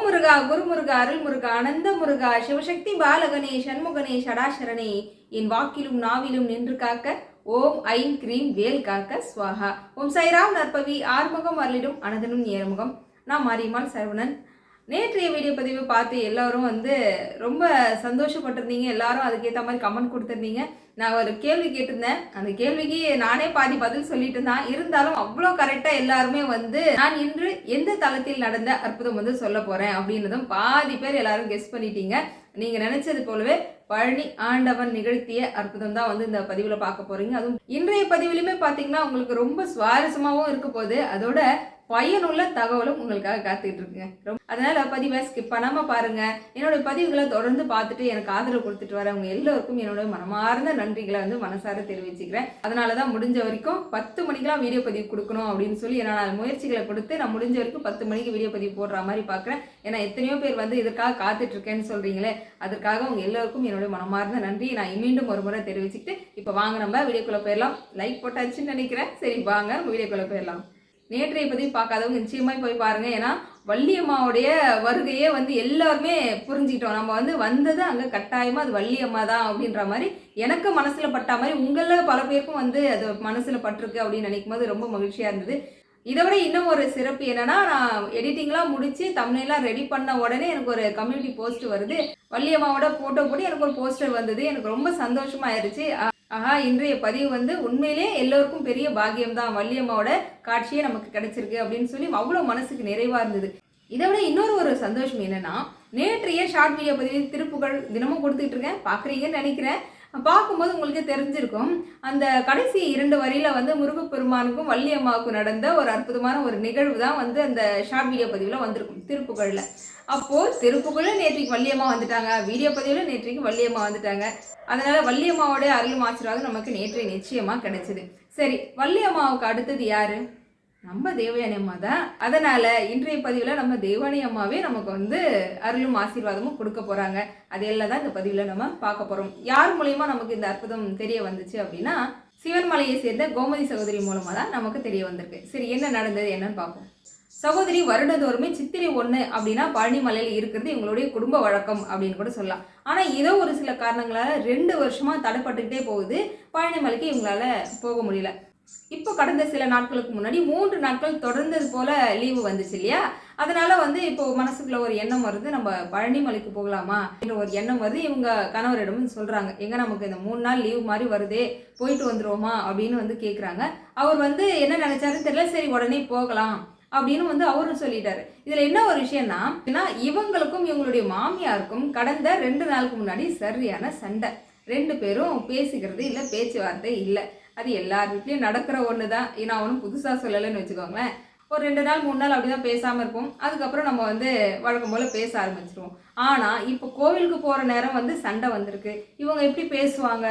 ஓம் முருகா குருமுருகா அருள்முருகா அருள் முருகா அனந்த முருகா சிவசக்தி பாலகனே சண்முகனே சடாசரனே என் வாக்கிலும் நாவிலும் நின்று காக்க ஓம் I'm cream வேல் காக்க ஸ்வாஹா ஓம் சைராம் நற்பவி ஆறுமுகம் அருளிடும் அனதனும் ஏறுமுகம் நான் மாரியம்மாள் சரவணன். நேற்றைய வீடியோ பதிவு பார்த்து எல்லோரும் வந்து ரொம்ப சந்தோஷப்பட்டிருந்தீங்க. எல்லாரும் அதுக்கேற்ற மாதிரி கமெண்ட் கொடுத்துருந்தீங்க. நான் ஒரு கேள்வி கேட்டிருந்தேன். அந்த கேள்விக்கு நானே பாதி பதில் சொல்லிட்டு தான் இருந்தாலும் அவ்வளோ கரெக்டாக எல்லாருமே வந்து நான் இன்று எந்த தளத்தில் நடந்த அற்புதம் வந்து சொல்ல போகிறேன் அப்படின்றதும் பாதி பேர் எல்லாரும் கெஸ் பண்ணிட்டீங்க. நீங்கள் நினச்சது போலவே பழனி ஆண்டவன் நிகழ்த்திய அற்புதம் தான் வந்து இந்த பதிவில் பார்க்க போகிறீங்க அதுவும் இன்றைய பதிவுலையுமே பார்த்தீங்கன்னா உங்களுக்கு ரொம்ப சுவாரஸ்யமாகவும் இருக்க போகுது. அதோட பயனுள்ள தகவலும் உங்களுக்காக காத்துக்கிட்டு இருக்குங்க ரொம்ப அதனால பதிவை ஸ்கிப் பண்ணாமல் பாருங்க. என்னோட பதிவுகளை தொடர்ந்து பார்த்துட்டு எனக்கு ஆதரவு கொடுத்துட்டு வரவங்க எல்லோருக்கும் என்னோட மனமார்ந்த நன்றிகளை வந்து மனசார தெரிவிச்சுக்கிறேன். அதனால தான் முடிஞ்ச வரைக்கும் பத்து மணிக்கெலாம் வீடியோ பதிவு கொடுக்கணும் அப்படின்னு சொல்லி நான் முயற்சிகளை கொடுத்து நான் முடிஞ்ச வரைக்கும் பத்து மணிக்கு வீடியோ பதிவு போடுற மாதிரி பார்க்குறேன். ஏன்னா எத்தனையோ பேர் வந்து இதற்காக காத்துட்டு இருக்கேன்னு சொல்றீங்களே அதற்காக உங்க எல்லோருக்கும் என்னோட மனமார்ந்த நன்றி. நான் மீண்டும் ஒரு முறை தெரிவிச்சுக்கிட்டு இப்போ வாங்க நம்ம வீடியோக்குள்ளே போயிடலாம். லைக் போட்டாச்சுன்னு நினைக்கிறேன். சரி வாங்க வீடியோக்குள்ளே போயிடலாம். நேற்றைய பதிவு பார்க்காதவங்க நிச்சயமாக போய் பாருங்க. ஏன்னா வள்ளியம்மாவுடைய வருகையே வந்து எல்லாருமே புரிஞ்சுக்கிட்டோம். நம்ம வந்து வந்தது அங்கே கட்டாயமாக அது வள்ளியம்மா தான் அப்படின்ற மாதிரி எனக்கு மனசில் பட்ட மாதிரி உங்களில் பல பேருக்கும் வந்து அது மனசில் பட்டிருக்கு அப்படின்னு நினைக்கும் போது ரொம்ப மகிழ்ச்சியாக இருந்தது. இதை விட இன்னும் ஒரு சிறப்பு என்னன்னா நான் எடிட்டிங்லாம் முடிச்சு தமிழ்லாம் ரெடி பண்ண உடனே எனக்கு ஒரு கம்யூனிட்டி போஸ்ட் வருது. வள்ளியம்மாவோட ஃபோட்டோ போட்டு எனக்கு ஒரு போஸ்டர் வந்தது. எனக்கு ரொம்ப சந்தோஷமா ஆயிடுச்சு ஆஹா இன்றைய பதிவு வந்து உண்மையிலே எல்லோருக்கும் பெரிய பாக்கியம் தான் வள்ளியம்மாவோட காட்சியே நமக்கு கிடைச்சிருக்கு அப்படின்னு சொல்லி அவ்வளோ மனசுக்கு நிறைவாக இருந்தது. இதை விட இன்னொரு ஒரு சந்தோஷம் என்னன்னா நேற்றைய ஷார்ட் வீடியோ பதிவு திருப்புகள் தினமும் கொடுத்துட்டு இருக்கேன். பார்க்குறீங்கன்னு நினைக்கிறேன். பார்க்கும்போது உங்களுக்கு தெரிஞ்சிருக்கும். அந்த கடைசி இரண்டு வரியில் வந்து முருகப்பெருமானுக்கும் வள்ளியம்மாவுக்கும் நடந்த ஒரு அற்புதமான ஒரு நிகழ்வு தான் வந்து அந்த ஷார்ட் வீடியோ பதிவில் வந்திருக்கும் திருப்புகழில் அப்போது செருப்புக்குள்ள நேற்றைக்கு வள்ளியம்மா வந்துட்டாங்க. வீடியோ பதிவில் நேற்றைக்கு வள்ளியம்மா வந்துட்டாங்க. அதனால வள்ளியம்மாவோட அருளும் ஆசீர்வாதம் நமக்கு நேற்றைய நிச்சயமா கிடைச்சது. சரி வள்ளியம்மாவுக்கு அடுத்தது யாரு? நம்ம தேவயானி அம்மா தான். அதனால இன்றைய பதிவில் நம்ம தேவயானி அம்மாவே நமக்கு வந்து அருளும் ஆசீர்வாதமும் கொடுக்க போறாங்க. அதையெல்லாம் தான் இந்த பதிவில் நம்ம பார்க்க போறோம். யார் மூலயமா நமக்கு இந்த அற்புதம் தெரிய வந்துச்சு அப்படின்னா சிவன்மலையை சேர்ந்த கோமதி சகோதரி மூலமாக தான் நமக்கு தெரிய வந்திருக்கு. சரி என்ன நடந்தது என்னன்னு பார்ப்போம். சகோதரி வருடந்தோறுமே சித்திரை ஒன்று அப்படின்னா பழனிமலையில் இருக்கிறது எங்களுடைய குடும்ப வழக்கம் அப்படின்னு கூட சொல்லலாம். ஆனால் ஏதோ ஒரு சில காரணங்களால் ரெண்டு வருஷமாக தடைப்பட்டுக்கிட்டே போகுது. பழனிமலைக்கு இவங்களால் போக முடியல. இப்போ கடந்த சில நாட்களுக்கு முன்னாடி மூன்று நாட்கள் தொடர்ந்தது போல லீவு வந்துச்சு இல்லையா? அதனால வந்து இப்போ மனசுக்குள்ள ஒரு எண்ணம் வருது. நம்ம பழனிமலைக்கு போகலாமா என்ற ஒரு எண்ணம் வருது. இவங்க கணவரிடம் சொல்றாங்க. எங்க நமக்கு இந்த மூணு நாள் லீவு மாதிரி வருதே போயிட்டு வந்துருவோமா? அப்படின்னு வந்து கேட்குறாங்க அவர் வந்து என்ன நினைச்சாருன்னு தெரியல. சரி உடனே போகலாம். அப்படின்னு வந்து அவரும் சொல்லிட்டாரு. இதுல என்ன ஒரு விஷயம்னா ஏன்னா இவங்களுக்கும் இவங்களுடைய மாமியாருக்கும் கடந்த ரெண்டு நாளுக்கு முன்னாடி சரியான சண்டை. ரெண்டு பேரும் பேசிக்கிறது இல்லை பேச்சுவார்த்தை இல்லை. அது எல்லார் வீட்லேயும் நடக்கிற ஒன்று தான் நான் ஒன்றும் புதுசாக சொல்லலைன்னு வச்சுக்கோங்களேன். ஒரு ரெண்டு நாள் மூணு நாள் அப்படி தான் பேசாமல் இருப்போம். அதுக்கப்புறம் நம்ம வந்து வழக்கம் போல் பேச ஆரம்பிச்சிருவோம். ஆனால் இப்போ கோவிலுக்கு போகிற நேரம் வந்து சண்டை வந்திருக்கு. இவங்க எப்படி பேசுவாங்க?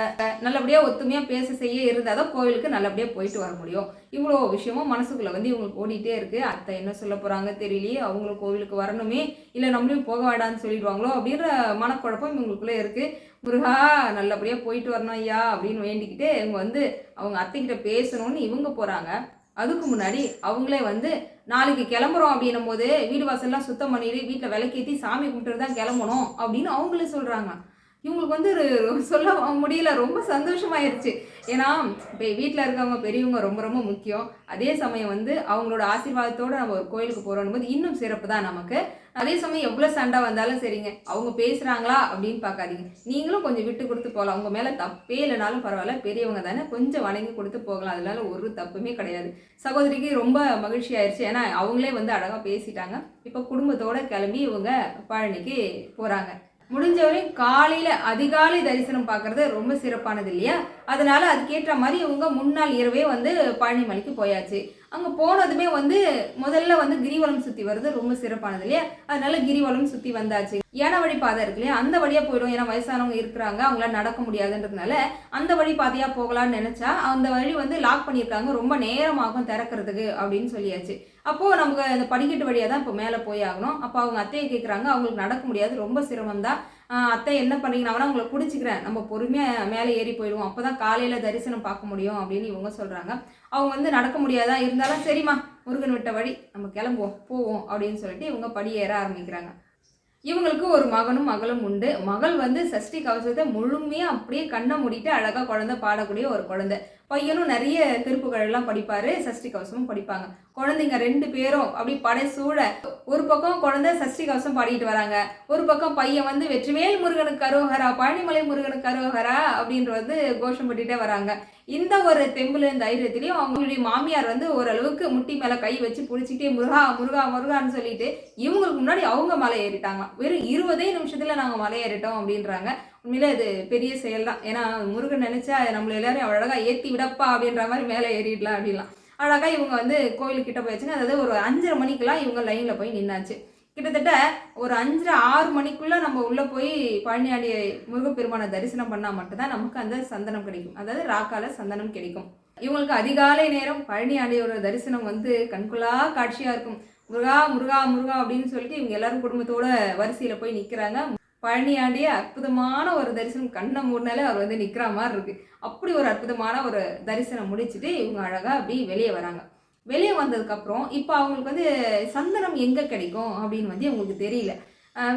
நல்லபடியாக ஒத்துமையாக பேச செய்ய இருந்தால் தான் கோவிலுக்கு நல்லபடியாக போயிட்டு வர முடியும். இவ்வளோ விஷயமும் மனசுக்குள்ளே வந்து இவங்களுக்கு ஓடிட்டே இருக்குது அத்தை என்ன சொல்ல போகிறாங்க தெரியலையே. அவங்களும் கோவிலுக்கு வரணுமே. இல்லை நம்மளையும் போக வேண்டாம்னு சொல்லிடுவாங்களோ அப்படின்ற மனக்குழப்பம் இவங்களுக்குள்ளே இருக்குது முருகா நல்லபடியாக போயிட்டு வரணும் ஐயா அப்படின்னு வேண்டிக்கிட்டு இவங்க வந்து அவங்க அத்தைக்கிட்ட பேசணும்னு இவங்க போகிறாங்க அதுக்கு முன்னாடி அவங்களே வந்து நாளைக்கு கிளம்புறோம் அப்படின்னும் போது வீடு வாசல்லாம் சுத்தம் பண்ணிட்டு வீட்டில் விளக்கேற்றி சாமி கும்பிட்டு தான் கிளம்பணும் அப்படின்னு அவங்களே சொல்கிறாங்க இவங்களுக்கு வந்து ஒரு சொல்ல முடியல ரொம்ப சந்தோஷமாயிருச்சு. ஏன்னா இப்போ வீட்டில் இருக்கவங்க பெரியவங்க ரொம்ப ரொம்ப முக்கியம். அதே சமயம் வந்து அவங்களோட ஆசீர்வாதத்தோடு நம்ம ஒரு கோயிலுக்கு போகிறோம் போது இன்னும் சிறப்பு தான் நமக்கு. அதே சமயம் எவ்வளோ சண்டை வந்தாலும் சரிங்க. அவங்க பேசுகிறாங்களா அப்படின்னு பார்க்காதீங்க. நீங்களும் கொஞ்சம் விட்டு கொடுத்து போகலாம். அவங்க மேலே தப்பே இல்லைனாலும் பரவாயில்ல. பெரியவங்க தானே கொஞ்சம் வணங்கி கொடுத்து போகலாம். அதனால ஒரு தப்புமே கிடையாது. சகோதரிக்கு ரொம்ப மகிழ்ச்சி ஆயிடுச்சு ஏன்னா அவங்களே வந்து அழகாக பேசிட்டாங்க. இப்போ குடும்பத்தோடு கிளம்பி இவங்க பழனிக்கு போகிறாங்க முடிஞ்சவரையும் காலையில் அதிகாலை தரிசனம் பார்க்குறது ரொம்ப சிறப்பானது இல்லையா? அதனால் அதுக்கேற்ற மாதிரி இவங்க முன்னாள் இரவே வந்து பழனிமலைக்கு போயாச்சு. அங்கே போனதுமே வந்து முதல்ல வந்து கிரிவலம் சுற்றி வர்றது ரொம்ப சிறப்பானது இல்லையா? அதனால கிரிவலம் சுற்றி வந்தாச்சு. ஏன வழி பாதை இருக்கு இல்லையா? அந்த வழியாக போயிடும். ஏன்னா வயசானவங்க இருக்கிறாங்க. அவங்களால நடக்க முடியாதுன்றதுனால அந்த வழி பாதையாக போகலான்னு நினச்சா அந்த வழி வந்து லாக் பண்ணியிருக்காங்க. ரொம்ப நேரமாகும் திறக்கிறதுக்கு அப்படின்னு சொல்லியாச்சு. அப்போது நமக்கு அந்த படிக்கட்டு வழியாக தான் இப்போ மேலே போய் ஆகணும். அப்போ அவங்க அத்தையை கேட்குறாங்க அவங்களுக்கு நடக்க முடியாது ரொம்ப சிரமம் தான். அத்தை என்ன பண்ணுறீங்க நான் வேணா உங்களை பிடிச்சிக்கிறேன். நம்ம பொறுமையாக மேலே ஏறி போயிடுவோம். அப்போ தான் காலையில் தரிசனம் பார்க்க முடியும் அப்படின்னு இவங்க சொல்கிறாங்க அவங்க வந்து நடக்க முடியாதா இருந்தாலும் சரிம்மா முருகன் விட்ட வழி நம்ம கிளம்புவோம் போவோம் அப்படின்னு சொல்லிட்டு இவங்க படியேற ஆரம்பிக்கிறாங்க. இவங்களுக்கு ஒரு மகனும் மகளும் உண்டு. மகள் வந்து சஷ்டி கவசத்தை முழுமையாக அப்படியே கண்ணை மூடிட்டு அழகாக குழந்தை பாடக்கூடிய ஒரு குழந்தை. பையனும் நிறைய திருப்புகள் எல்லாம் படிப்பாரு சஷ்டி கவசமும் படிப்பாங்க. குழந்தைங்க ரெண்டு பேரும் அப்படி படை சூழ ஒரு பக்கம் குழந்தை சஷ்டி கவசம் பாடிட்டு வராங்க. ஒரு பக்கம் பையன் வந்து வெற்றிவேல் முருகனுக்கு அரோகரா பழனிமலை முருகனுக்கு அரோகரா அப்படின்ற வந்து கோஷம் பண்ணிட்டே வராங்க. இந்த ஒரு தெம்புல தைரியத்திலையும் அவங்களுடைய மாமியார் வந்து ஓரளவுக்கு முட்டி மேல கை வச்சு பிடிச்சிக்கிட்டே முருகா முருகா முருகான்னு சொல்லிட்டு இவங்களுக்கு முன்னாடி அவங்க மலை ஏறிட்டாங்க. வெறும் இருபதே நிமிஷத்துல நாங்க மலை ஏறிட்டோம் அப்படின்றாங்க. உண்மையிலே அது பெரிய செயல் தான் ஏன்னா முருகன் நினைச்சா நம்மள எல்லாரையும் அழகா ஏத்தி விடப்பா அப்படின்ற மாதிரி மேலே ஏறிடலாம் அப்படின்லாம். அழகாக இவங்க வந்து கோயிலுக்கிட்ட போயாச்சுங்க. அதாவது ஒரு அஞ்சரை மணிக்கெலாம் இவங்க லைனில் போய் நின்னாச்சு. கிட்டத்தட்ட ஒரு அஞ்சரை ஆறு மணிக்குள்ளே நம்ம உள்ளே போய் பழனியாடி முருகப்பெருமானை தரிசனம் பண்ணால் மட்டும்தான் நமக்கு அந்த சந்தனம் கிடைக்கும். அதாவது ராக்கால சந்தனம் கிடைக்கும். இவங்களுக்கு அதிகாலை நேரம் பழனி ஆண்டியோட தரிசனம் வந்து கண்குள்ளா காட்சியாக இருக்கும். முருகா முருகா முருகா அப்படின்னு சொல்லிட்டு இவங்க எல்லாரும் குடும்பத்தோட வரிசையில் போய் நிற்கிறாங்க பழனி அற்புதமான ஒரு தரிசனம் கண்ணை மூடினாலே அவர் வந்து நிற்கிற மாதிரி இருக்கு. அப்படி ஒரு அற்புதமான ஒரு தரிசனம் முடிச்சுட்டு இவங்க அழகாக அப்படி வெளியே வராங்க. வெளியே வந்ததுக்கப்புறம் இப்போ அவங்களுக்கு வந்து சந்தனம் எங்கே கிடைக்கும் அப்படின்னு வந்து அவங்களுக்கு தெரியல.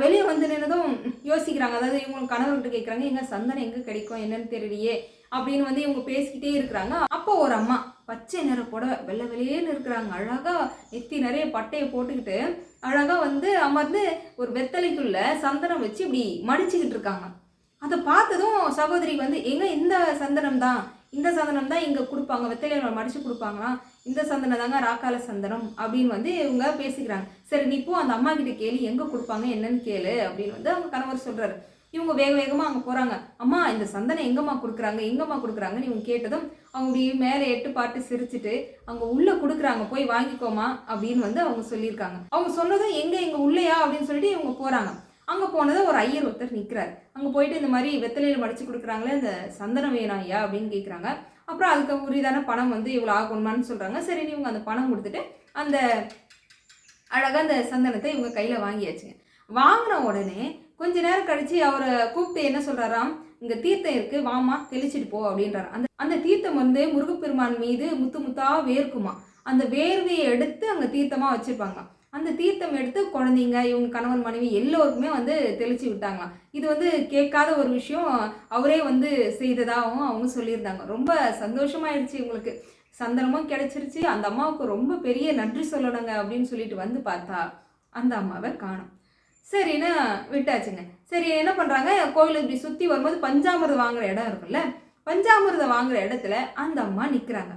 வெளியே வந்து நின்னதும் யோசிக்கிறாங்க. அதாவது இவங்க கணவர்கிட்ட கேட்குறாங்க எங்கள் சந்தனம் எங்கே கிடைக்கும்? என்னன்னு தெரியலையே. அப்படின்னு வந்து இவங்க பேசிக்கிட்டே இருக்கிறாங்க. அப்போ ஒரு அம்மா பச்சை நிற புடவை வெள்ளை வெளியேன்னு இருக்கிறாங்க. அழகா நெத்தி நிறைய பட்டையை போட்டுக்கிட்டு அழகா வந்து அமர்ந்து ஒரு வெத்தலைக்குள்ள சந்தனம் வச்சு இப்படி மடிச்சுக்கிட்டு இருக்காங்க. அதை பார்த்ததும் சகோதரி வந்து எங்க இந்த சந்தனம் தான்? இந்த சந்தனம் தான் இங்க கொடுப்பாங்க. வெத்தலையை மடிச்சு கொடுப்பாங்களாம் இந்த சந்தனம் தாங்க ராக்கால சந்தனம். அப்படின்னு வந்து இவங்க பேசிக்கிறாங்க. சரி நீ இப்போ அந்த அம்மா கிட்ட கேளு. எங்க கொடுப்பாங்க? என்னன்னு கேளு. அப்படின்னு வந்து அவங்க கணவர் சொல்றாரு. இவங்க வேக வேகமாக அங்கே போகிறாங்க அம்மா இந்த சந்தனம் எங்கம்மா கொடுக்குறாங்க? எங்கம்மா கொடுக்குறாங்கன்னு இவங்க கேட்டதும் அவங்க இப்படி மேலே எட்டு பாட்டு சிரிச்சுட்டு அவங்க உள்ளே கொடுக்குறாங்க போய் வாங்கிக்கோமா அப்படின்னு வந்து அவங்க சொல்லியிருக்காங்க. அவங்க சொன்னதும் எங்கே எங்கே உள்ளையா அப்படின்னு சொல்லிட்டு இவங்க போகிறாங்க அங்கே போனதும் ஒரு ஐயர் ஒருத்தர் நிற்கிறார் அங்கே போயிட்டு இந்த மாதிரி வெத்தலையில் மடிச்சு கொடுக்குறாங்களே இந்த சந்தனம் வேணாம் ஐயா அப்படின்னு கேட்குறாங்க அப்புறம் அதுக்கு உரியதான பணம் வந்து இவ்வளோ ஆகணுமான்னு சொல்கிறாங்க சரி இவங்க அந்த பணம் கொடுத்துட்டு அந்த அழகாக அந்த சந்தனத்தை இவங்க கையில் வாங்கியாச்சுங்க. வாங்கின உடனே கொஞ்ச நேரம் கழிச்சு அவரை கூப்பிட்டு என்ன சொல்றாராம்? இங்க தீர்த்தம் இருக்கு வாமா தெளிச்சிட்டு போ அப்படின்றார். அந்த அந்த தீர்த்தம் வந்து முருகப்பெருமான் மீது முத்து முத்தா வேர்க்குமா? அந்த வேர்வையை எடுத்து அங்க தீர்த்தமா வச்சிருப்பாங்க. அந்த தீர்த்தம் எடுத்து குழந்தைங்க இவங்க கணவன் மனைவி எல்லோருக்குமே வந்து தெளிச்சு விட்டாங்களாம். இது வந்து கேட்காத ஒரு விஷயம். அவரே வந்து செய்ததாகவும் அவங்க சொல்லியிருந்தாங்க. ரொம்ப சந்தோஷமாயிடுச்சு இவங்களுக்கு. சந்தனமும் கிடைச்சிருச்சு. அந்த அம்மாவுக்கு ரொம்ப பெரிய நன்றி சொல்லணுங்க அப்படின்னு சொல்லிட்டு வந்து பார்த்தா அந்த அம்மாவை காணும். சரின்னு விட்டாச்சுங்க. சரி என்ன பண்ணுறாங்க கோயில் இப்படி சுற்றி வரும்போது பஞ்சாமிரதம் வாங்குற இடம் இருக்குல்ல? பஞ்சாமிரதம் வாங்குற இடத்துல அந்த அம்மா நிற்கிறாங்க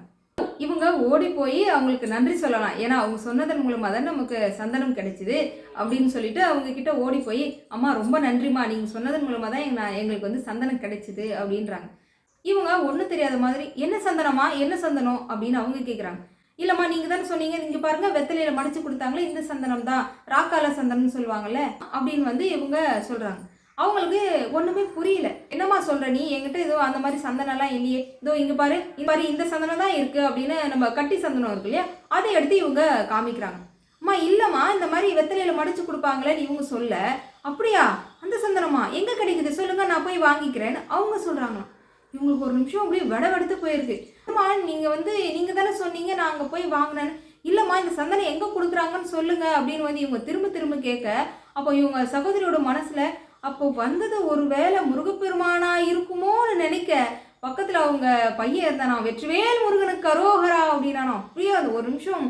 இவங்க ஓடி போய் அவங்களுக்கு நன்றி சொல்லலாம். ஏன்னா அவங்க சொன்னதன் மூலமாக தான் நமக்கு சந்தனம் கிடைச்சிது அப்படின்னு சொல்லிட்டு அவங்க கிட்ட ஓடி போய் அம்மா ரொம்ப நன்றிம்மா. நீங்கள் சொன்னதன் மூலமாக தான் எங்க- நான் எங்களுக்கு வந்து சந்தனம் கிடைச்சிது அப்படின்றாங்க. இவங்க ஒன்றும் தெரியாத மாதிரி என்ன சந்தனமா என்ன சந்தனம்? அப்படின்னு அவங்க கேட்குறாங்க இல்லம்மா நீங்க தானே சொன்னீங்க இங்கே பாருங்க வெத்தலையில மடிச்சு கொடுத்தாங்களே இந்த சந்தனம் தான் ராக்கால சந்தனம்னு சொல்லுவாங்கல்ல அப்படின்னு வந்து இவங்க சொல்றாங்க. அவங்களுக்கு ஒண்ணுமே புரியல. என்னம்மா சொல்ற நீ? என்கிட்ட ஏதோ அந்த மாதிரி சந்தனம்லாம் இல்லையே. இதோ இங்க பாரு இந்த மாதிரி இந்த சந்தனம் தான் இருக்கு அப்படின்னு நம்ம கட்டி சந்தனம் இருக்கு இல்லையா? அதை எடுத்து இவங்க காமிக்கிறாங்க. அம்மா இல்லம்மா இந்த மாதிரி வெத்தலையில மடிச்சு கொடுப்பாங்களேன்னு இவங்க சொல்ல. அப்படியா? அந்த சந்தனமா? எங்க கிடைக்குது? சொல்லுங்க நான் போய் வாங்கிக்கிறேன்னு அவங்க சொல்றாங்களாம். இவங்களுக்கு ஒரு நிமிஷம் அப்படியே விடவெடுத்து போயிருக்கு. அம்மா நீங்கள் வந்து நீங்கள் தானே சொன்னீங்க நான் அங்கே போய் வாங்கினேன்னு. இல்லைம்மா இந்த சந்தனம் எங்கே கொடுக்குறாங்கன்னு சொல்லுங்க அப்படின்னு வந்து இவங்க திரும்ப திரும்ப கேட்க அப்போ இவங்க சகோதரியோட மனசில் அப்போ வந்தது ஒரு வேளை முருகப்பெருமானா இருக்குமோன்னு நினைக்க பக்கத்தில் அவங்க பையன் இருந்தானா வெற்றிவேல் முருகனுக்கு கரோகரா அப்படின்னானோ அப்படியே அது ஒரு நிமிஷம்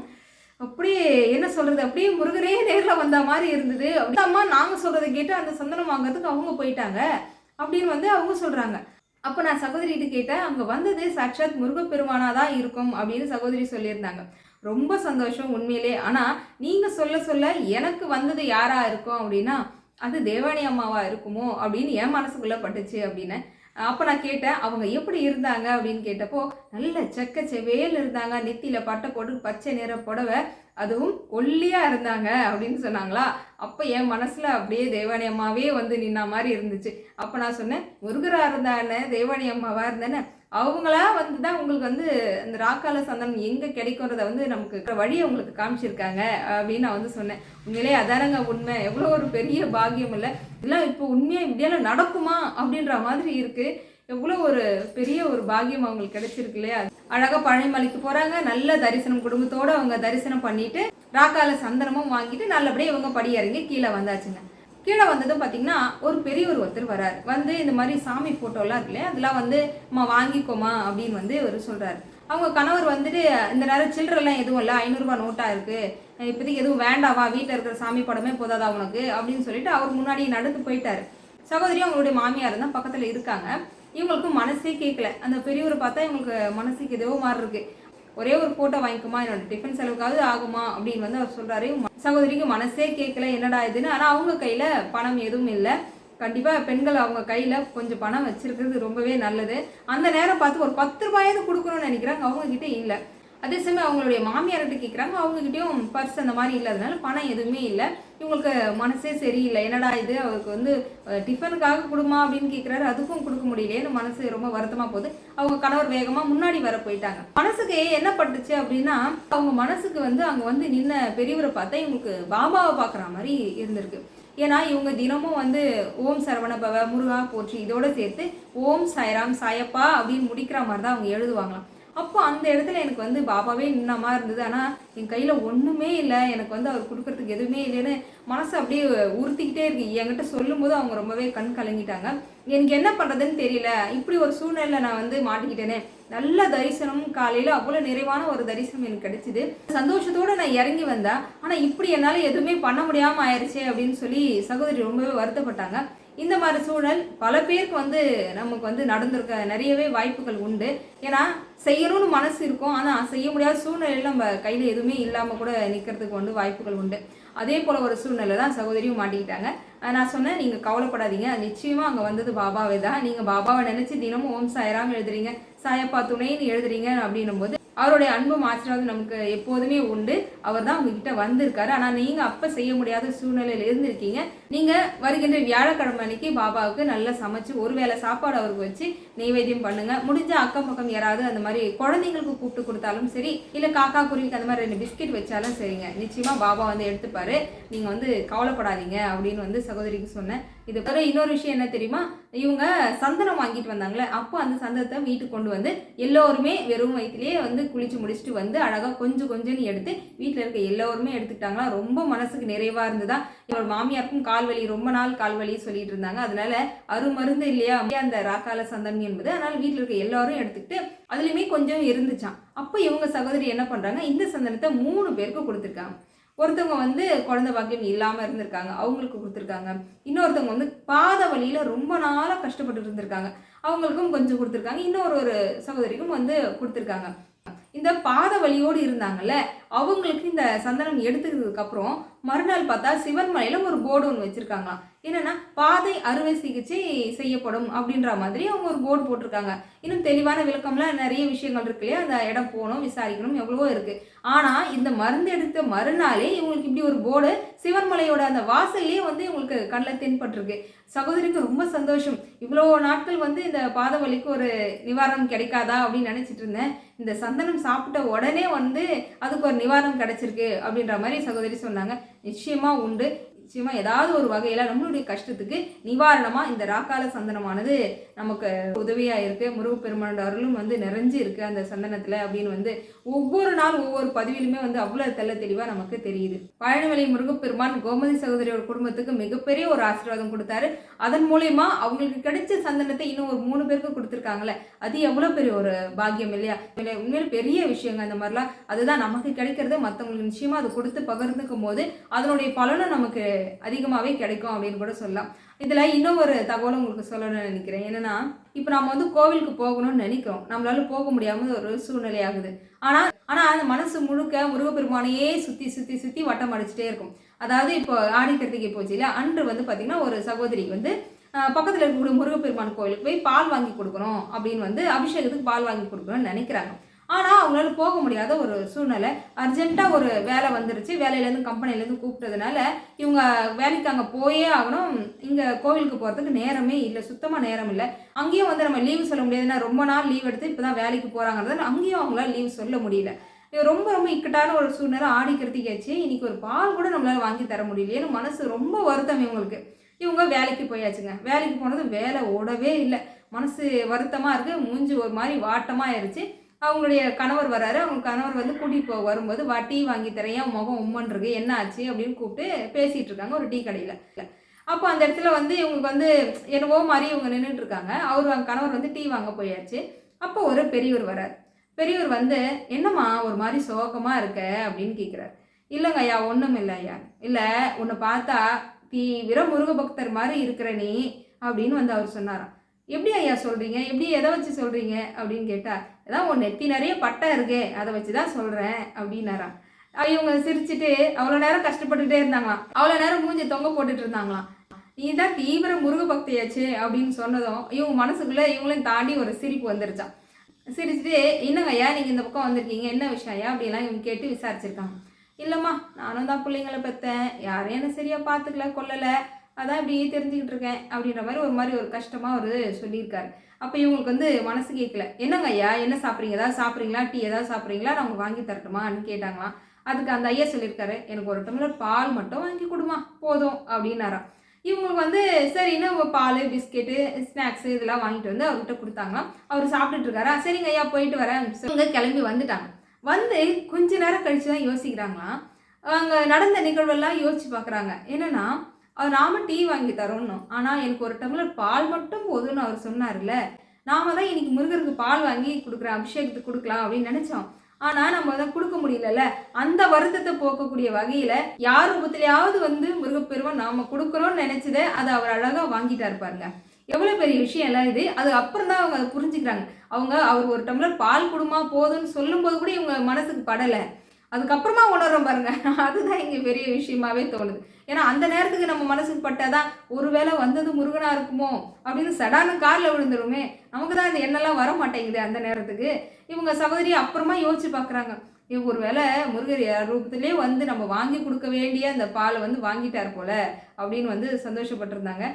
அப்படியே என்ன சொல்றது அப்படியே முருகனே நேரில் வந்த மாதிரி இருந்தது. அப்படி அம்மா நாங்கள் சொல்றதை கேட்டு அந்த சந்தனம் வாங்குறதுக்கு அவங்க போயிட்டாங்க அப்படின்னு வந்து அவங்க சொல்றாங்க. அப்போ நான் சகோதரிகிட்ட கேட்டேன் அங்கே வந்தது சாட்சாத் முருகப்பெருமானா தான் இருக்கும் அப்படின்னு சகோதரி சொல்லியிருந்தாங்க. ரொம்ப சந்தோஷம் உண்மையிலே. ஆனால் நீங்கள் சொல்ல சொல்ல எனக்கு வந்தது யாராக இருக்கும் அப்படின்னா அது தேவானி அம்மாவாக இருக்குமோ அப்படின்னு என் மனசுக்குள்ளே பட்டுச்சு அப்படின்னு அப்போ நான் கேட்டேன் அவங்க எப்படி இருந்தாங்க? அப்படின்னு கேட்டப்போ நல்ல செக்க செவேல் இருந்தாங்க. நெத்தியில் பட்டை போட்டு பச்சை நிற புடவை. அதுவும் ஒல்லியாக இருந்தாங்க. அப்படின்னு சொன்னாங்களா? அப்போ என் மனசில் அப்படியே தேவானி அம்மாவே வந்து நின்ன மாதிரி இருந்துச்சு. அப்போ நான் சொன்னேன் முருகராக இருந்தானே தேவானி அம்மாவாக இருந்தேன்னு? அவங்களா வந்து தான் உங்களுக்கு வந்து இந்த ராக்கால சந்தனம் எங்கே கிடைக்கிறத வந்து நமக்கு இருக்கிற வழியை உங்களுக்கு காமிச்சிருக்காங்க அப்படின்னு நான் வந்து சொன்னேன். உண்மையிலே அதானங்க உண்மை. எவ்வளோ ஒரு பெரிய பாக்கியம் இல்லை. இதெல்லாம் இப்போ உண்மையாக இப்படியெல்லாம் நடக்குமா அப்படின்ற மாதிரி இருக்குது எவ்வளோ ஒரு பெரிய ஒரு பாக்கியம் அவங்களுக்கு கிடைச்சிருக்கு இல்லையா? அழகாக பழனிமலைக்கு போகிறாங்க நல்ல தரிசனம் குடும்பத்தோடு அவங்க தரிசனம் பண்ணிட்டு ராக்கால சந்தனமும் வாங்கிட்டு நல்லபடியாக இவங்க படி இறங்கி கீழே வந்தாச்சுங்க. கீழே வந்ததும் பார்த்தீங்கன்னா ஒரு பெரியவர் ஒருத்தர் வரார். வந்து இந்த மாதிரி சாமி ஃபோட்டோலாம் இருக்கு இல்லையா அதெல்லாம் வந்து அம்மா வாங்கிக்கோமா அப்படின்னு வந்து அவர் சொல்கிறாரு அவங்க கணவர் வந்துட்டு இந்த நேரம் சில்லறெல்லாம் எதுவும் இல்லை ஐநூறுரூபா நோட்டாக இருக்குது இப்போதைக்கு எதுவும் வேண்டாவா வீட்டில் இருக்கிற சாமி படமே போதாதா உனக்கு? அப்படின்னு சொல்லிட்டு அவர் முன்னாடி நடந்து போயிட்டார். சகோதரி அவங்களுடைய மாமியார் தான் பக்கத்தில் இருக்காங்க. இவங்களுக்கு மனசே கேட்கல அந்த பெரியவரை பார்த்தா இவங்களுக்கு மனசுக்கு எதுவோ மாதிரி இருக்குது ஒரே ஒரு ஃபோட்டோ வாங்கிக்குமா? என்னோட டிஃபன் செலவுக்காவது ஆகுமா? அப்படின்னு வந்து அவர் சொல்றாரு. சகோதரிக்கு மனசே கேட்கல என்னடா இதுன்னு. ஆனால் அவங்க கையில் பணம் எதுவும் இல்லை. கண்டிப்பாக பெண்கள் அவங்க கையில் கொஞ்சம் பணம் வச்சிருக்கிறது ரொம்பவே நல்லது. அந்த நேரம் பார்த்து ஒரு பத்து ரூபாயாவது கொடுக்கணும்னு நினைக்கிறாங்க. அவங்க கிட்டே இல்லை. அதே சமயம் அவங்களுடைய மாமியார்கிட்ட கேட்குறாங்க அவங்ககிட்டயும் பர்ஸ் அந்த மாதிரி இல்லாதனால பணம் எதுவுமே இல்லை. இவங்களுக்கு மனசே சரியில்லை. என்னடா இது? அவருக்கு வந்து டிஃபனுக்காக கொடுமா அப்படின்னு கேட்குறாரு அதுக்கும் கொடுக்க முடியலையேன்னு மனசு ரொம்ப வருத்தமாக போகுது. அவங்க கணவர் வேகமாக முன்னாடி வர போயிட்டாங்க. மனசுக்கு என்ன பட்டுச்சு அப்படின்னா அவங்க மனசுக்கு வந்து அங்கே வந்து நின்ன பெரியவரை பார்த்தா இவங்களுக்கு பாபாவை பார்க்குற மாதிரி இருந்திருக்கு. ஏன்னா இவங்க தினமும் வந்து ஓம் சரவணபவ முருகா போற்றி இதோட சேர்த்து ஓம் சாய்ராம் சாயப்பா அப்படின்னு முடிக்கிற மாதிரி தான் அவங்க எழுதுவாங்களாம். அப்போ அந்த இடத்துல எனக்கு வந்து பாபாவே நின்ன மாதிரி இருந்தது. ஆனால் என் கையில் ஒன்றுமே இல்லை. எனக்கு வந்து அவர் கொடுக்கறதுக்கு எதுவுமே இல்லைன்னு மனசு அப்படியே உறுத்திக்கிட்டே இருக்கு. என்கிட்ட சொல்லும்போது அவங்க ரொம்பவே கண் கலங்கிட்டாங்க. எனக்கு என்ன பண்ணுறதுன்னு தெரியல. இப்படி ஒரு சூழ்நிலை நான் வந்து மாட்டிக்கிட்டேனே. நல்ல தரிசனம். காலையில் அவ்வளோ நிறைவான ஒரு தரிசனம் எனக்கு கிடைச்சிது. சந்தோஷத்தோடு நான் இறங்கி வந்தேன். ஆனால் இப்படி என்னால் எதுவுமே பண்ண முடியாமல் ஆயிடுச்சே அப்படின்னு சொல்லி சகோதரி ரொம்பவே வருத்தப்பட்டாங்க. இந்த மாதிரி சூழல் பல பேருக்கு வந்து நமக்கு வந்து நடந்திருக்க நிறையவே வாய்ப்புகள் உண்டு. ஏன்னா செய்யணும்னு மனசு இருக்கும். ஆனால் செய்ய முடியாத சூழ்நிலையில் நம்ம கையில் எதுவுமே இல்லாமல் கூட நிற்கிறதுக்கு வந்து வாய்ப்புகள் உண்டு. அதே போல் ஒரு சூழ்நிலை தான் சகோதரியும் மாட்டிக்கிட்டாங்க. நான் சொன்னேன் நீங்கள் கவலைப்படாதீங்க. நிச்சயமாக அங்கே வந்தது பாபாவே தான். நீங்கள் பாபாவை நினச்சி தினமும் ஓம் சாயராம் எழுதுறீங்க. சாயப்பா துணைன்னு எழுதுறீங்க அப்படின்னும் போது அவருடைய அன்பும் ஆசீர்வாதம் நமக்கு எப்போதுமே உண்டு. அவர் தான் உங்ககிட்ட வந்திருக்காரு. ஆனால் நீங்கள் அப்போ செய்ய முடியாத சூழ்நிலையில் இருந்திருக்கீங்க. நீங்கள் வருகின்ற வியாழக்கிழமை அன்னைக்கு பாபாவுக்கு நல்லா சமைச்சு ஒருவேளை சாப்பாடு அவருக்கு வச்சு நெய்வேத்தியம் பண்ணுங்க. முடிஞ்ச அக்கம் பக்கம் யாராவது அந்த மாதிரி குழந்தைங்களுக்கு கூப்பிட்டு கொடுத்தாலும் சரி இல்லை காக்கா குருவிக்கு அந்த மாதிரி ரெண்டு பிஸ்கெட் வச்சாலும் சரிங்க. நிச்சயமாக பாபா வந்து எடுத்துப்பாரு. நீங்கள் வந்து கவலைப்படாதீங்க அப்படின்னு வந்து சகோதரிக்கு சொன்னேன். இது தவிர இன்னொரு விஷயம் என்ன தெரியுமா? இவங்க சந்தனம் வாங்கிட்டு வந்தாங்களே அப்போ அந்த சந்தனத்தை வீட்டுக்கு கொண்டு வந்து எல்லோருமே வெறும் வயிற்றுலேயே வந்து குளிச்சு முடிச்சுட்டு வந்து அழகாக கொஞ்சம் கொஞ்சம்னு எடுத்து வீட்டில் இருக்க எல்லோருமே எடுத்துக்கிட்டாங்களா? ரொம்ப மனசுக்கு நிறைவாக இருந்ததா? என்னோட மாமியாருக்கும் கால்வலி ரொம்ப நாள் கால்வலி சொல்லிட்டு இருந்தாங்க. அதனால அருமருந்து இல்லையா? அந்த ராக்கால சந்தனம் என்பது. அதனால வீட்டில் இருக்க எல்லாரும் எடுத்துக்கிட்டு அதுலேயுமே கொஞ்சம் இருந்துச்சாம். அப்போ இவங்க சகோதரி என்ன பண்ணுறாங்க இந்த சந்தனத்தை மூணு பேருக்கு கொடுத்துருக்காங்க. ஒருத்தவங்க வந்து குழந்தை பாக்கியம் இல்லாமல் இருந்திருக்காங்க. அவங்களுக்கு கொடுத்துருக்காங்க. இன்னொருத்தவங்க வந்து பாத வழியில் ரொம்ப நாளாக கஷ்டப்பட்டு இருந்திருக்காங்க. அவங்களுக்கும் கொஞ்சம் கொடுத்துருக்காங்க. இன்னொரு ஒரு சகோதரிக்கும் வந்து கொடுத்துருக்காங்க. இந்த பாத வலியோடு இருந்தாங்கல்ல அவங்களுக்கு இந்த சந்தனம் எடுத்துக்கிறதுக்கு அப்புறம் மறுநாள் பார்த்தா சிவன் மலையில ஒரு போர்டு ஒன்று வச்சிருக்காங்களாம். என்னன்னா பாதை அறுவை சிகிச்சை செய்யப்படும் அப்படின்ற மாதிரி அவங்க ஒரு போர்டு போட்டிருக்காங்க. இன்னும் தெளிவான விளக்கம்லாம் நிறைய விஷயங்கள் இருக்கு இல்லையா? அந்த இடம் போகணும் விசாரிக்கணும் எவ்வளவோ இருக்கு. ஆனா இந்த மருந்து எடுத்த மறுநாளே இவங்களுக்கு இப்படி ஒரு போர்டு சிவன்மலையோட அந்த வாசல்லே வந்து இவங்களுக்கு கண்ணில் தென்பட்டிருக்கு. சகோதரிக்கு ரொம்ப சந்தோஷம். இவ்வளோ நாட்கள் வந்து இந்த பாத வலிக்கு ஒரு நிவாரணம் கிடைக்காதா அப்படின்னு நினைச்சிட்டு இருந்தேன். இந்த சந்தனம் சாப்பிட்ட உடனே வந்து அதுக்கு ஒரு நிவாரணம் கிடைச்சிருக்கு அப்படின்ற மாதிரி சகோதரி சொன்னாங்க. நிச்சயமாக உண்டு. நிச்சயமாக ஏதாவது ஒரு வகையில் நம்மளுடைய கஷ்டத்துக்கு நிவாரணமாக இந்த ராக்கால சந்தனமானது நமக்கு உதவியாக இருக்குது முருகப்பெருமானோட அருளும் வந்து நிறைஞ்சு இருக்குது அந்த சந்தனத்தில் அப்படின்னு வந்து ஒவ்வொரு நாள் ஒவ்வொரு பதிவிலுமே வந்து அவ்வளோ தெள்ள தெளிவாக நமக்கு தெரியுது. பழனிமலை முருகப்பெருமான் கோமதி சகோதரியோட குடும்பத்துக்கு மிகப்பெரிய ஒரு ஆசீர்வாதம் கொடுத்தாரு. அதன் மூலயமா அவங்களுக்கு கிடைச்ச சந்தனத்தை இன்னும் ஒரு மூணு பேருக்கு கொடுத்துருக்காங்களே அது எவ்வளோ பெரிய ஒரு பாக்கியம் இல்லையா? உண்மையில பெரிய விஷயங்க அந்த மாதிரிலாம். அதுதான் நமக்கு கிடைக்கிறது மற்றவங்களுக்கு நிச்சயமாக அது கொடுத்து பகிர்ந்துக்கும் போது அதனுடைய பலனும் நமக்கு அதிகமாகவே கிடைக்கும் அப்படின்னு கூட சொல்லலாம். இதில் இன்னும் ஒரு தகவலும் உங்களுக்கு சொல்லணும்னு நினைக்கிறேன். என்னன்னா இப்போ நம்ம வந்து கோவிலுக்கு போகணும்னு நினைக்கிறோம். நம்மளால போக முடியாமல் ஒரு சூழ்நிலை ஆகுது. ஆனால் ஆனால் அந்த மனசு முழுக்க முருகப்பெருமானையே சுற்றி சுற்றி சுற்றி வட்டம் அடிச்சுட்டே இருக்கும். அதாவது இப்போ ஆடி கிருத்திகை போச்சு இல்லையா அன்று வந்து பார்த்தீங்கன்னா ஒரு சகோதரி வந்து பக்கத்தில் இருக்கக்கூடிய முருகப்பெருமான் கோயிலுக்கு போய் பால் வாங்கி கொடுக்கணும் அப்படின்னு வந்து அபிஷேகத்துக்கு பால் வாங்கி கொடுக்கணும்னு நினைக்கிறாங்க. ஆனால் அவங்களால போக முடியாத ஒரு சூழ்நிலை. அர்ஜென்ட்டாக ஒரு வேலை வந்துருச்சு. வேலையிலேருந்து கம்பெனிலேருந்து கூப்பிட்டதுனால இவங்க வேலைக்கு அங்கே போயே ஆகணும். இங்கே கோவிலுக்கு போகிறதுக்கு நேரமே இல்லை. சுத்தமாக நேரம் இல்லை. அங்கேயும் வந்து நம்ம லீவு சொல்ல முடியாதுன்னா ரொம்ப நாள் லீவ் எடுத்து இப்போ தான் வேலைக்கு போகிறாங்கிறது அங்கேயும் அவங்களால லீவ் சொல்ல முடியல. ரொம்ப ரொம்ப இக்கட்டான ஒரு சூழ்நிலை ஆடி கிருத்திகாச்சு இன்னைக்கு ஒரு பால் கூட நம்மளால் வாங்கி தர முடியலையேன்னு மனசு ரொம்ப வருத்தம் இவங்களுக்கு. இவங்க வேலைக்கு போயாச்சுங்க. வேலைக்கு போனது வேலை ஓடவே இல்லை. மனசு வருத்தமாக இருக்குது மூஞ்சி ஒரு மாதிரி வாட்டமாக ஆயிடுச்சு அவங்களுடைய கணவர் வராரு. அவங்க கணவர் வந்து கூட்டிகிட்டு போக வரும்போது வா டீ வாங்கி தரேன் என் முகம் உம்மன் இருக்கு என்ன ஆச்சு? அப்படின்னு கூப்பிட்டு பேசிகிட்டு இருக்காங்க ஒரு டீ கடையில் அப்போ அந்த இடத்துல வந்து இவங்களுக்கு வந்து என்னவோ மாதிரி இவங்க நின்றுட்டு இருக்காங்க. அவர் அவங்க கணவர் வந்து டீ வாங்க போயாச்சு. அப்போ ஒரு பெரியவர் வரார். பெரியவர் வந்து என்னம்மா ஒரு மாதிரி சோகமாக இருக்க? அப்படின்னு கேட்குறாரு இல்லைங்க ஐயா ஒன்றும் இல்லை ஐயா. இல்லை உன்னை பார்த்தா தீவிர முருக பக்தர் மாதிரி இருக்கிற நீ. அப்படின்னு வந்து அவர் சொன்னாராம். எப்படி ஐயா சொல்கிறீங்க எப்படி எதை வச்சு சொல்கிறீங்க அப்படின்னு கேட்டால் ஏதாவது உன் நெத்தி நிறைய பட்டை இருக்கே அதை வச்சு தான் சொல்கிறேன் அப்படின்னாராம். இவங்க சிரிச்சுட்டு அவ்வளோ நேரம் கஷ்டப்பட்டுட்டே இருந்தாங்களாம். அவ்வளோ நேரம் மூஞ்சி தொங்க போட்டுட்டு இருந்தாங்களாம். நீ தான் தீவிர முருக பக்தியாச்சு அப்படின்னு சொன்னதும் இவங்க மனசுக்குள்ளே இவங்களையும் தாண்டி ஒரு சிரிப்பு வந்துருச்சான் சிரிச்சுட்டு என்னங்க ஐயா நீங்கள் இந்த பக்கம் வந்திருக்கீங்க? என்ன விஷயம் ஐயா? அப்படிலாம் இவங்க கேட்டு விசாரிச்சிருக்காங்க. இல்லைம்மா நானும் தான் பிள்ளைங்கள பெற்றேன் யாரையும் என்ன சரியாக பார்த்துக்கல கொல்லலை. அதான் இப்படி தெரிஞ்சுக்கிட்டு இருக்கேன் அப்படின்ற மாதிரி ஒரு மாதிரி ஒரு கஷ்டமாக ஒரு சொல்லியிருக்காரு. அப்போ இவங்களுக்கு வந்து மனசு கேட்கல. என்னங்க ஐயா என்ன சாப்பிட்றீங்க? ஏதாவது சாப்பிட்றீங்களா? டீ ஏதாவது சாப்பிட்றீங்களா? நான் வாங்கி தரட்டுமான்னு கேட்டாங்களாம். அதுக்கு அந்த ஐயா சொல்லியிருக்காரு எனக்கு ஒரு டம்ளர் பால் மட்டும் வாங்கி கொடுமா போதும் அப்படின்னாராம். இவங்களுக்கு வந்து சரின்னு பால் பிஸ்கெட்டு ஸ்நாக்ஸு இதெல்லாம் வாங்கிட்டு வந்து அவர்கிட்ட கொடுத்தாங்களாம். அவர் சாப்பிட்டுட்டு இருக்காரா? சரிங்க ஐயா போயிட்டு வரேன். இவங்க கிளம்பி வந்துட்டாங்க. வந்து கொஞ்ச நேரம் கழிச்சு தான் யோசிக்கிறாங்களாம். அங்கே நடந்த நிகழ்வெல்லாம் யோசிச்சு பார்க்குறாங்க என்னென்னா அவர் நாம டீ வாங்கி தரோம்னோம் ஆனால் எனக்கு ஒரு டம்ளர் பால் மட்டும் போதும்னு அவர் சொன்னார்ல. நாம தான் இன்னைக்கு முருகருக்கு பால் வாங்கி கொடுக்குற அபிஷேகத்துக்கு கொடுக்கலாம் அப்படின்னு நினச்சோம். ஆனால் நம்ம அதை கொடுக்க முடியலல்ல. அந்த வருத்தத்தை போக்கக்கூடிய வகையில் யார் ரூபத்திலேயாவது வந்து முருகப்பெருவன் நாம் கொடுக்குறோன்னு நினச்சதை அதை அவர் அழகாக வாங்கிட்டா இருப்பாருங்க எவ்வளோ பெரிய விஷயம் எல்லாம் இது. அது அப்புறம் தான் அவங்க அதை புரிஞ்சுக்கிறாங்க. அவங்க அவர் ஒரு டம்ளர் பால் கொடுமா போதும்னு சொல்லும்போது கூட இவங்க மனசுக்கு படலை. அதுக்கப்புறமா உணர்றோம் பாருங்க. அதுதான் இங்கே பெரிய விஷயமாவே தோணுது. ஏன்னா அந்த நேரத்துக்கு நம்ம மனசுக்கு பட்டாதான் ஒருவேளை வந்தது முருகனா இருக்குமோ அப்படின்னு சடானு காரில் விழுந்துருமே நமக்கு தான் இந்த எண்ணெல்லாம் வர மாட்டேங்குது அந்த நேரத்துக்கு. இவங்க சகோதரி அப்புறமா யோசிச்சு பார்க்குறாங்க இவங்க ஒரு வேளை முருகர் ரூபத்திலே வந்து நம்ம வாங்கி கொடுக்க வேண்டிய அந்த பாலை வந்து வாங்கிட்டார் போல அப்படின்னு வந்து சந்தோஷப்பட்டிருந்தாங்க.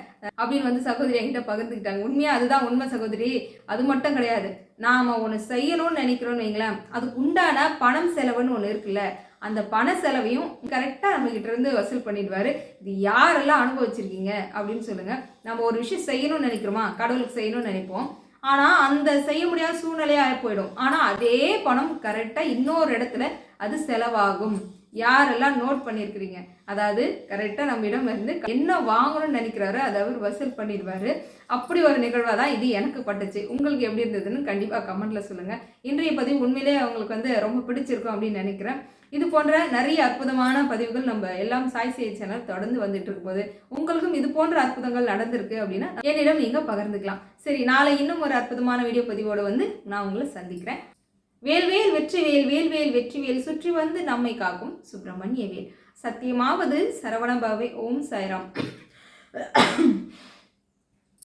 அப்படின்னு வந்து சகோதரி என்கிட்ட பகிர்ந்துக்கிட்டாங்க. உண்மையாக அதுதான் உண்மை சகோதரி? அது மட்டும் கிடையாது. நாம் ஒன்று செய்யணும்னு நினைக்கிறோன்னு வைங்களேன். அதுக்கு உண்டான பணம் செலவுன்னு ஒன்று இருக்குல்ல. அந்த பண செலவையும் கரெக்டாக நம்ம இருந்து வசூல் பண்ணிடுவார். இது யாரெல்லாம் அனுபவிச்சிருக்கீங்க அப்படின்னு சொல்லுங்கள் நம்ம ஒரு விஷயம் செய்யணும்னு நினைக்கிறோமா? கடவுளுக்கு செய்யணும்னு நினைப்போம். ஆனால் அந்த செய்ய முடியாத சூழ்நிலையாக போயிடும். ஆனால் அதே பணம் கரெக்டாக இன்னொரு இடத்துல அது செலவாகும். யாரெல்லாம் நோட் பண்ணியிருக்கிறீங்க? அதாவது கரெக்டாக நம்மிடம் இருந்து என்ன வாங்கணும்னு நினைக்கிறாரோ அதை அவர் வசூல் பண்ணிடுவார். அப்படி ஒரு நிகழ்வாக தான் இது எனக்கு பட்டுச்சு. உங்களுக்கு எப்படி இருந்ததுன்னு கண்டிப்பாக கமெண்ட்டில் சொல்லுங்கள் இன்றைய பதிவு உண்மையிலே அவங்களுக்கு வந்து ரொம்ப பிடிச்சிருக்கும் அப்படின்னு நினைக்கிறேன். இது போன்ற நிறைய அற்புதமான பதிவுகள் நம்ம எல்லாம் சாய் செய்தி சேனல் தொடர்ந்து வந்துட்டு இருக்கும்போது உங்களுக்கும் இது போன்ற அற்புதங்கள் நடந்திருக்கு அப்படின்னா என்னிடம் நீங்கள் பகிர்ந்துக்கலாம். சரி நாளை இன்னும் ஒரு அற்புதமான வீடியோ பதிவோடு வந்து நான் உங்களை சந்திக்கிறேன். வேல்வேல் வெற்றிவேல் வேல்வேல் வெற்றிவேல் சுற்றி வந்து நம்மை காக்கும் சுப்பிரமணிய வேல். சத்தியமாவது சரவணபாவே ஓம் சாய்ராம்.